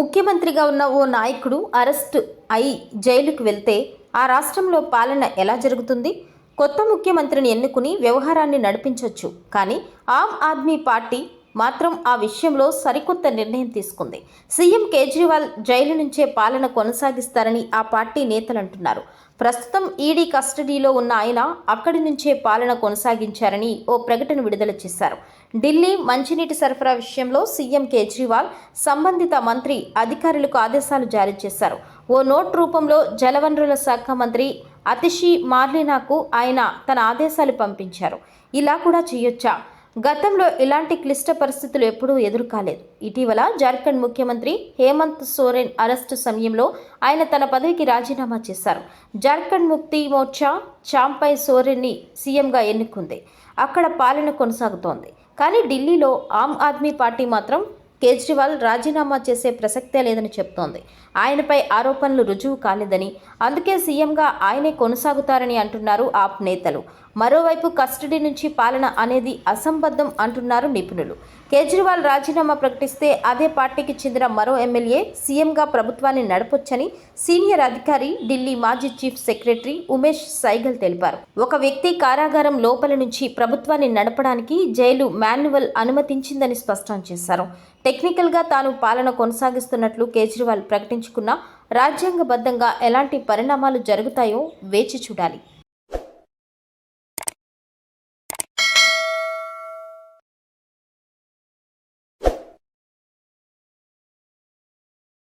ముఖ్యమంత్రిగా ఉన్న ఓ నాయకుడు అరెస్ట్ అయి జైలుకు వెళ్తే ఆ రాష్ట్రంలో పాలన ఎలా జరుగుతుంది? కొత్త ముఖ్యమంత్రిని ఎన్నుకుని వ్యవహారాన్ని నడిపించవచ్చు కానీ ఆమ్ ఆద్మీ పార్టీ మాత్రం ఆ విషయంలో సరికొత్త నిర్ణయం తీసుకుంది. సీఎం కేజ్రీవాల్ జైలు నుంచే పాలన కొనసాగిస్తారని ఆ పార్టీ నేతలు అంటున్నారు. ప్రస్తుతం ఈడీ కస్టడీలో ఉన్న ఆయన అక్కడి నుంచే పాలన కొనసాగించారని ఓ ప్రకటన విడుదల చేశారు. ఢిల్లీ మంచినీటి సరఫరా విషయంలో సీఎం కేజ్రీవాల్ సంబంధిత మంత్రి అధికారులకు ఆదేశాలు జారీ చేశారు. ఓ నోట్ రూపంలో జలవనరుల శాఖ మంత్రి అతిషి మార్లినాకు ఆయన తన ఆదేశాలు పంపించారు. ఇలా కూడా చేయొచ్చా? గతంలో ఇలాంటి క్లిష్ట పరిస్థితులు ఎప్పుడూ ఎదురుకాలేదు. ఇటీవల జార్ఖండ్ ముఖ్యమంత్రి హేమంత్ సోరెన్ అరెస్టు సమయంలో ఆయన తన పదవికి రాజీనామా చేశారు. జార్ఖండ్ ముక్తి మోర్చా చాంపై సోరెన్ని సీఎంగా ఎన్నుకుంది. అక్కడ పాలన కొనసాగుతోంది. కానీ ఢిల్లీలో ఆమ్ ఆద్మీ పార్టీ మాత్రం కేజ్రీవాల్ రాజీనామా చేసే ప్రసక్తే లేదని చెప్తోంది. ఆయనపై ఆరోపణలు రుజువు కాలేదని అందుకే సీఎంగా ఆయనే కొనసాగుతారని అంటున్నారు ఆప్ నేతలు. మరోవైపు కస్టడీ నుంచి పాలన అనేది అసంబద్ధం అంటున్నారు నిపుణులు. కేజ్రీవాల్ రాజీనామా ప్రకటిస్తే అదే పార్టీకి చెందిన మరో ఎమ్మెల్యే సీఎంగా ప్రభుత్వాన్ని నడపొచ్చని సీనియర్ అధికారి ఢిల్లీ మాజీ చీఫ్ సెక్రటరీ ఉమేష్ సైగల్ తెలిపారు. ఒక వ్యక్తి కారాగారం లోపల నుంచి ప్రభుత్వాన్ని నడపడానికి జైలు మాన్యువల్ అనుమతించిందని స్పష్టం చేశారు. టెక్నికల్గా తాను పాలన కొనసాగిస్తున్నట్లు కేజ్రీవాల్ ప్రకటించుకున్నా రాజ్యాంగబద్ధంగా ఎలాంటి పరిణామాలు జరుగుతాయో వేచి చూడాలి.